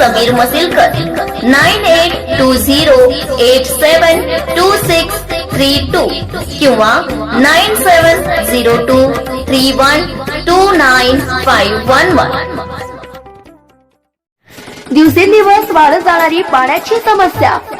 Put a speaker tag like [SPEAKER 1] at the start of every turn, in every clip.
[SPEAKER 1] Kabir Masilkar. Nine eight two zero eight seven two six three two किंवा nine seven zero two three one two nine five one one.
[SPEAKER 2] दिवसेंदिवस वाढत जाणारी पाण्याची समस्या.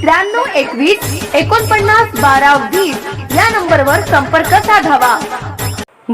[SPEAKER 2] त्र्याण्णव एकवीस एकोणपन्नास बारा वीस या नंबरवर संपर्क साधावा.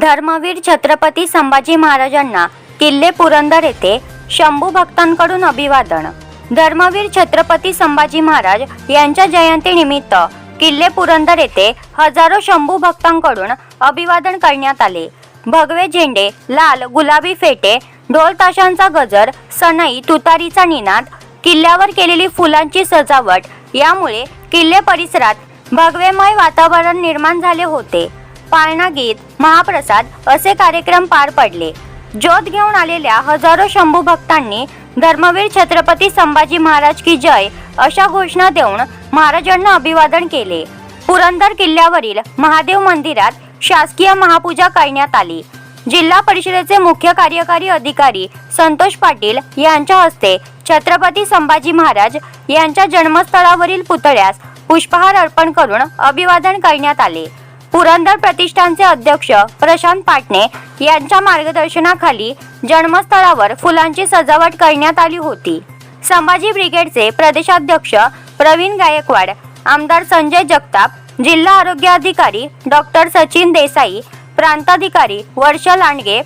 [SPEAKER 3] धर्मवीर छत्रपती संभाजी महाराजांना किल्ले पुरंदर येथे शंभू भक्तांकडून अभिवादन. धर्मवीर छत्रपती संभाजी महाराज यांच्या जयंतीनिमित्त किल्ले पुरंदर येथे हजारो शंभू भक्तांकडून अभिवादन करण्यात आले. भगवे झेंडे लाल गुलाबी फेटे ढोल ताशांचा गजर सनई तुतारीचा निनाद किल्ल्यावर केलेली फुलांची सजावट. यामुळे किल्ले परिसरात भगवेमय वातावरण निर्माण झाले होते. पाळणा गीत महाप्रसाद असे कार्यक्रम पार पडले. ज्योत घेऊन आलेल्या हजारो शंभू भक्तांनी धर्मवीर छत्रपती संभाजी महाराज की जय अशा घोषणा देऊन महाराजांना अभिवादन केले. पुरंदर किल्ल्यावरील महादेव मंदिरात शासकीय महापूजा करण्यात आली. जिल्हा परिषदेचे मुख्य कार्यकारी अधिकारी संतोष पाटील यांच्या हस्ते छत्रपती संभाजी महाराज यांच्या जन्मस्थळावरील पुतळ्यास पुष्पहार अर्पण करून अभिवादन करण्यात आले. पुरंदर प्रतिष्ठानचे अध्यक्ष प्रशांत पाटणे यांच्या मार्गदर्शनाखाली जन्मस्थळावर फुलांची सजावट करण्यात आली होती. संभाजी ब्रिगेडचे प्रदेशाध्यक्ष प्रवीण गायकवाड आमदार संजय जगताप जिल्हा आरोग्य अधिकारी डॉक्टर सचिन देसाई प्रांताधिकारी वर्ष लांडगे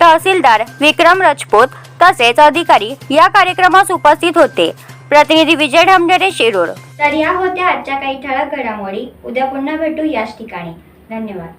[SPEAKER 3] तहसीलदार विक्रम राजपूत तसेच अधिकारी या कार्यक्रमास उपस्थित होते. प्रतिनिधी विजय ढामडेरे शिरूर. तर या होत्या आजच्या काही ठळक घडामोडी. उद्या पुन्हा भेटू याच ठिकाणी. धन्यवाद.